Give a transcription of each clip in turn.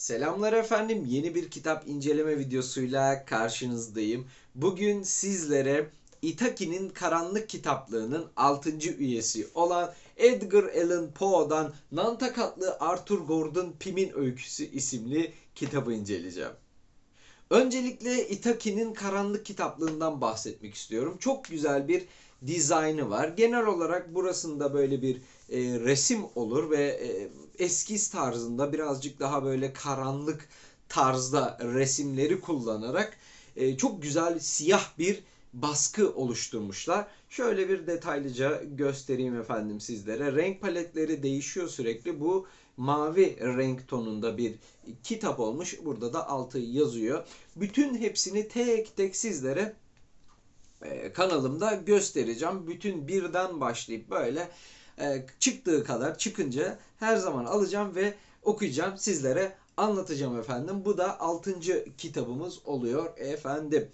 Selamlar efendim. Yeni bir kitap inceleme videosuyla karşınızdayım. Bugün sizlere Itaki'nin Karanlık Kitaplığı'nın 6. üyesi olan Edgar Allan Poe'dan Nantakatlı Arthur Gordon Pym'in Öyküsü isimli kitabı inceleyeceğim. Öncelikle Itaki'nin Karanlık Kitaplığından bahsetmek istiyorum. Çok güzel bir dizaynı var. Genel olarak burasında böyle bir e, resim olur ve e, eskiz tarzında birazcık daha böyle karanlık tarzda resimleri kullanarak e, çok güzel siyah bir baskı oluşturmuşlar. Şöyle bir detaylıca göstereyim efendim sizlere. Renk paletleri değişiyor sürekli. Bu mavi renk tonunda bir kitap olmuş. Burada da altı yazıyor. Bütün hepsini tek tek sizlere e, kanalımda göstereceğim. Bütün birden başlayıp böyle e, çıktığı kadar çıkınca her zaman alacağım ve okuyacağım sizlere anlatacağım efendim. Bu da 6. kitabımız oluyor efendim.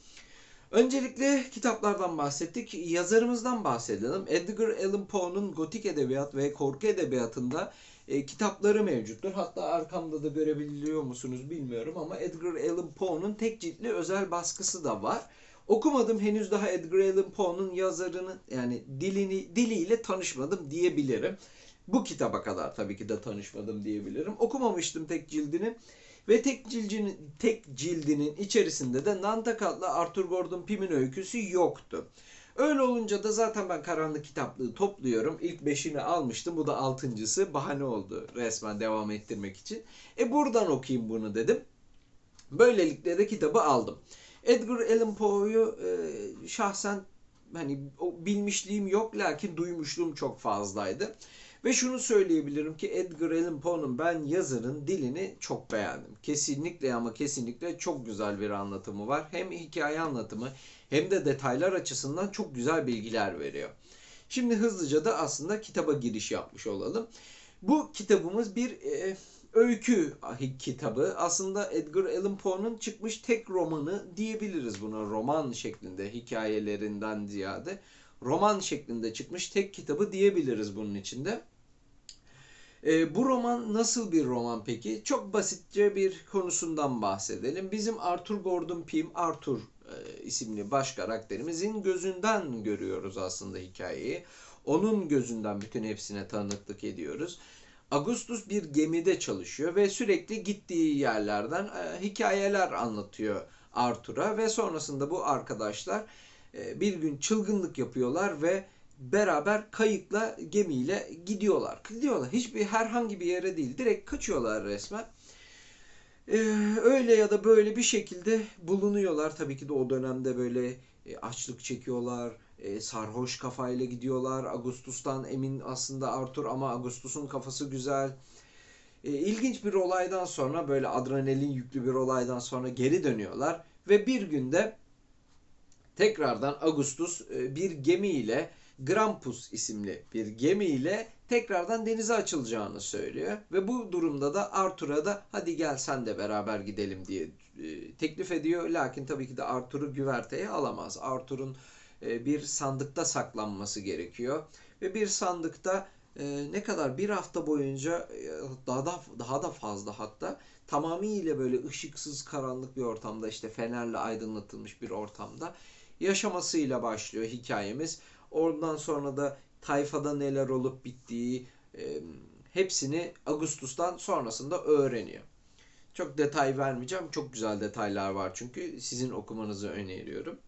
Öncelikle kitaplardan bahsettik. Yazarımızdan bahsedelim. Edgar Allan Poe'nun gotik edebiyat ve korku edebiyatında e, kitapları mevcuttur. Hatta arkamda da görebiliyor musunuz bilmiyorum ama Edgar Allan Poe'nun tek ciltli özel baskısı da var. Okumadım henüz daha Edgar Allan Poe'nun yazarını yani dilini diliyle tanışmadım diyebilirim. Bu kitaba kadar tabii ki de tanışmadım diyebilirim. Okumamıştım tek cildini ve tek cildinin tek cildinin içerisinde de Nantakat'la Arthur Gordon Pym'in öyküsü yoktu. Öyle olunca da zaten ben karanlık kitaplığı topluyorum. İlk beşini almıştım. Bu da altıncısı. Bahane oldu resmen devam ettirmek için. E buradan okuyayım bunu dedim. Böylelikle de kitabı aldım. Edgar Allan Poe'yu e, şahsen hani o bilmişliğim yok lakin duymuşluğum çok fazlaydı. Ve şunu söyleyebilirim ki Edgar Allan Poe'nun ben yazarın dilini çok beğendim. Kesinlikle ama kesinlikle çok güzel bir anlatımı var. Hem hikaye anlatımı hem de detaylar açısından çok güzel bilgiler veriyor. Şimdi hızlıca da aslında kitaba giriş yapmış olalım. Bu kitabımız bir e, öykü kitabı. Aslında Edgar Allan Poe'nun çıkmış tek romanı diyebiliriz buna. Roman şeklinde hikayelerinden ziyade roman şeklinde çıkmış tek kitabı diyebiliriz bunun içinde. E, bu roman nasıl bir roman peki? Çok basitçe bir konusundan bahsedelim. Bizim Arthur Gordon Pym, Arthur e, isimli baş karakterimizin gözünden görüyoruz aslında hikayeyi. Onun gözünden bütün hepsine tanıklık ediyoruz. Augustus bir gemide çalışıyor ve sürekli gittiği yerlerden e, hikayeler anlatıyor Arthur'a ve sonrasında bu arkadaşlar e, bir gün çılgınlık yapıyorlar ve beraber kayıkla gemiyle gidiyorlar. Gidiyorlar. Hiçbir herhangi bir yere değil. Direkt kaçıyorlar resmen. Ee, öyle ya da böyle bir şekilde bulunuyorlar. Tabii ki de o dönemde böyle e, açlık çekiyorlar. E, sarhoş kafayla gidiyorlar. Augustus'tan emin aslında Arthur ama Augustus'un kafası güzel. E, ilginç bir olaydan sonra böyle adrenalin yüklü bir olaydan sonra geri dönüyorlar. Ve bir günde tekrardan Augustus e, bir gemiyle Grampus isimli bir gemiyle tekrardan denize açılacağını söylüyor. Ve bu durumda da Arthur'a da hadi gel sen de beraber gidelim diye e, teklif ediyor. Lakin tabii ki de Arthur'u güverteye alamaz. Arthur'un bir sandıkta saklanması gerekiyor. Ve bir sandıkta e, ne kadar bir hafta boyunca daha da daha da fazla hatta tamamıyla böyle ışıksız karanlık bir ortamda işte fenerle aydınlatılmış bir ortamda yaşamasıyla başlıyor hikayemiz. Oradan sonra da tayfada neler olup bittiği e, hepsini Ağustos'tan sonrasında öğreniyor. Çok detay vermeyeceğim. Çok güzel detaylar var çünkü sizin okumanızı öneriyorum.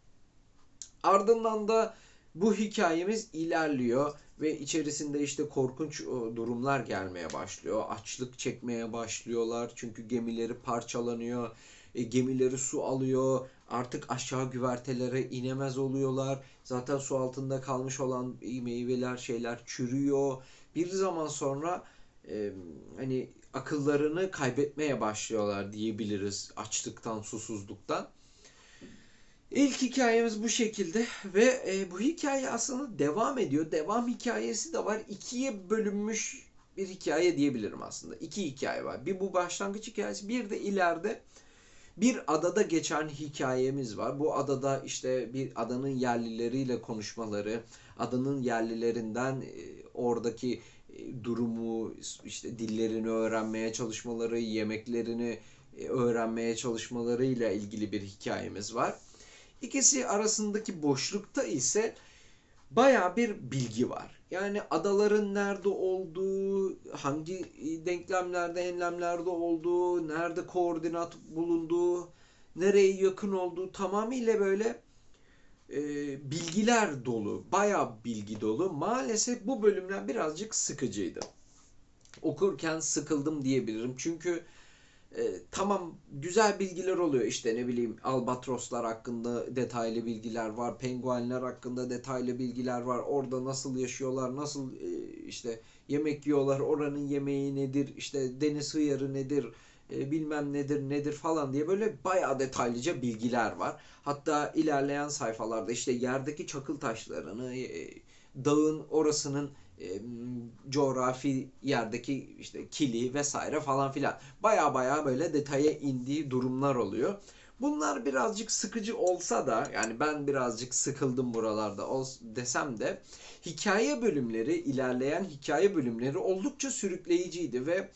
Ardından da bu hikayemiz ilerliyor ve içerisinde işte korkunç durumlar gelmeye başlıyor. Açlık çekmeye başlıyorlar çünkü gemileri parçalanıyor. E, gemileri su alıyor. Artık aşağı güvertelere inemez oluyorlar. Zaten su altında kalmış olan meyveler şeyler çürüyor. Bir zaman sonra e, hani akıllarını kaybetmeye başlıyorlar diyebiliriz açlıktan, susuzluktan. İlk hikayemiz bu şekilde ve e, bu hikaye aslında devam ediyor. Devam hikayesi de var. İkiye bölünmüş bir hikaye diyebilirim aslında. İki hikaye var. Bir bu başlangıç hikayesi, bir de ileride bir adada geçen hikayemiz var. Bu adada işte bir adanın yerlileriyle konuşmaları, adanın yerlilerinden e, oradaki e, durumu, işte dillerini öğrenmeye çalışmaları, yemeklerini e, öğrenmeye çalışmalarıyla ilgili bir hikayemiz var. İkisi arasındaki boşlukta ise baya bir bilgi var. Yani adaların nerede olduğu, hangi denklemlerde, enlemlerde olduğu, nerede koordinat bulunduğu, nereye yakın olduğu tamamıyla böyle e, bilgiler dolu, baya bilgi dolu. Maalesef bu bölümler birazcık sıkıcıydı. Okurken sıkıldım diyebilirim. Çünkü e, tamam güzel bilgiler oluyor işte ne bileyim albatroslar hakkında detaylı bilgiler var penguenler hakkında detaylı bilgiler var. Orada nasıl yaşıyorlar nasıl e, işte yemek yiyorlar oranın yemeği nedir işte deniz hıyarı nedir e, bilmem nedir nedir falan diye böyle bayağı detaylıca bilgiler var. Hatta ilerleyen sayfalarda işte yerdeki çakıl taşlarını e, dağın orasının e, coğrafi yerdeki işte kili vesaire falan filan. Baya baya böyle detaya indiği durumlar oluyor. Bunlar birazcık sıkıcı olsa da yani ben birazcık sıkıldım buralarda desem de hikaye bölümleri ilerleyen hikaye bölümleri oldukça sürükleyiciydi ve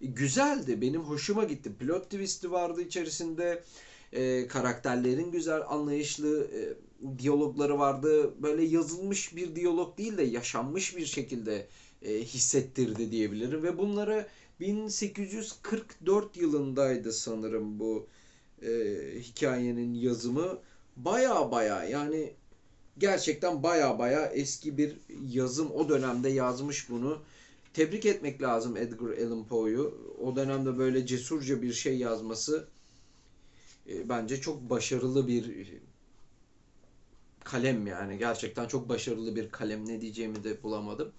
güzeldi. Benim hoşuma gitti. Plot twist'i vardı içerisinde. E, karakterlerin güzel anlayışlı e, diyalogları vardı. Böyle yazılmış bir diyalog değil de yaşanmış bir şekilde e, hissettirdi diyebilirim. Ve bunları 1844 yılındaydı sanırım bu e, hikayenin yazımı. Baya baya yani gerçekten baya baya eski bir yazım. O dönemde yazmış bunu. Tebrik etmek lazım Edgar Allan Poe'yu. O dönemde böyle cesurca bir şey yazması e, bence çok başarılı bir kalem yani. Gerçekten çok başarılı bir kalem. Ne diyeceğimi de bulamadım.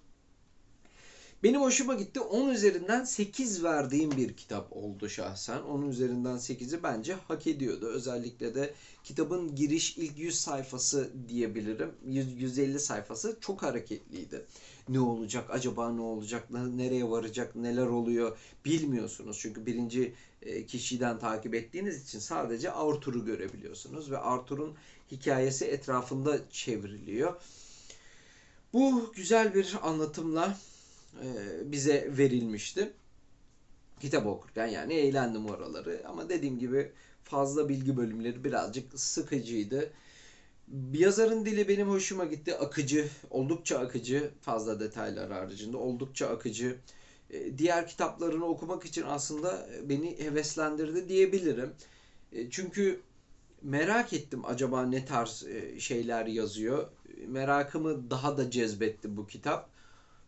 Benim hoşuma gitti. 10 üzerinden 8 verdiğim bir kitap oldu şahsen. 10 üzerinden 8'i bence hak ediyordu. Özellikle de kitabın giriş ilk 100 sayfası diyebilirim. 100, 150 sayfası çok hareketliydi. Ne olacak, acaba ne olacak, nereye varacak, neler oluyor bilmiyorsunuz. Çünkü birinci e, kişiden takip ettiğiniz için sadece Arthur'u görebiliyorsunuz. Ve Arthur'un hikayesi etrafında çevriliyor. Bu güzel bir anlatımla bize verilmişti. Kitap okurken yani eğlendim oraları. Ama dediğim gibi fazla bilgi bölümleri birazcık sıkıcıydı. Yazarın dili benim hoşuma gitti. Akıcı, oldukça akıcı. Fazla detaylar haricinde oldukça akıcı. E, diğer kitaplarını okumak için aslında beni heveslendirdi diyebilirim. E, çünkü merak ettim acaba ne tarz şeyler yazıyor. Merakımı daha da cezbetti bu kitap.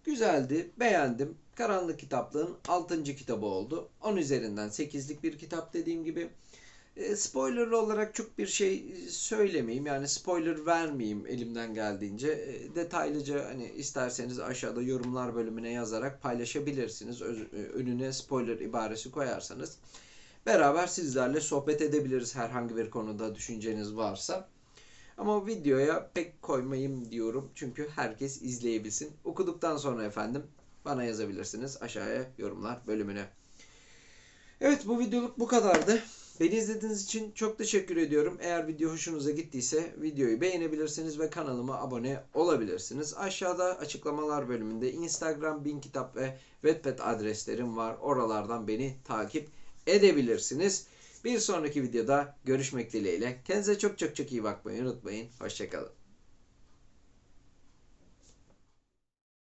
Güzeldi, beğendim. Karanlık Kitaplığın 6. kitabı oldu. 10 üzerinden 8'lik bir kitap dediğim gibi. E, spoilerlı olarak çok bir şey söylemeyeyim. Yani spoiler vermeyeyim elimden geldiğince. E, detaylıca hani isterseniz aşağıda yorumlar bölümüne yazarak paylaşabilirsiniz. E, önüne spoiler ibaresi koyarsanız. Beraber sizlerle sohbet edebiliriz herhangi bir konuda düşünceniz varsa. Ama videoya pek koymayayım diyorum. Çünkü herkes izleyebilsin. Okuduktan sonra efendim bana yazabilirsiniz aşağıya yorumlar bölümüne. Evet bu videoluk bu kadardı. Beni izlediğiniz için çok teşekkür ediyorum. Eğer video hoşunuza gittiyse videoyu beğenebilirsiniz ve kanalıma abone olabilirsiniz. Aşağıda açıklamalar bölümünde Instagram, Bin Kitap ve Wattpad adreslerim var. Oralardan beni takip edebilirsiniz. Bir sonraki videoda görüşmek dileğiyle. Kendinize çok çok çok iyi bakmayı unutmayın. Hoşçakalın.